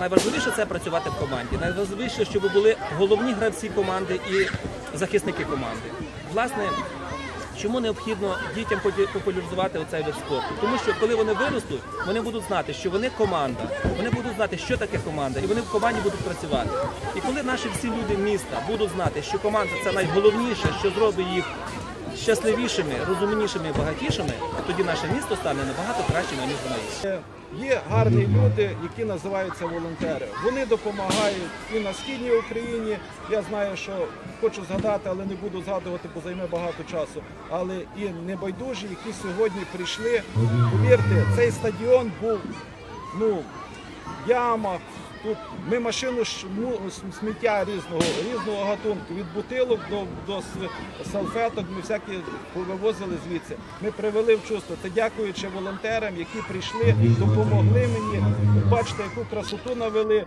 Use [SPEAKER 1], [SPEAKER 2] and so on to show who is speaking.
[SPEAKER 1] найважливіше це працювати в команді. Найважливіше, щоб були головні гравці команди і захисники команди. Власне, чому необхідно дітям популяризувати оцей вид спорту? Тому що коли вони виростуть, вони будуть знати, що вони команда, вони будуть знати, що таке команда, і вони в команді будуть працювати. І коли наші всі люди міста будуть знати, що команда це найголовніше, що зробить їх щасливішими, розумнішими багатішими, тоді наше місто стане набагато кращим, ніж воно. Є-
[SPEAKER 2] Є гарні люди, які називаються волонтери. Вони допомагають і на східній Україні. Я знаю, що хочу згадати, але не буду згадувати, бо займе багато часу. Але і небайдужі, які сьогодні прийшли. Повірте, цей стадіон був ну яма. Тут ми машину ну, сміття різного різного гатунку від бутилок до, до салфеток. Ми всякі повивозили звідси. Ми привели в чувство. Це дякуючи волонтерам, які прийшли, допомогли мені. Бачите, яку красоту навели.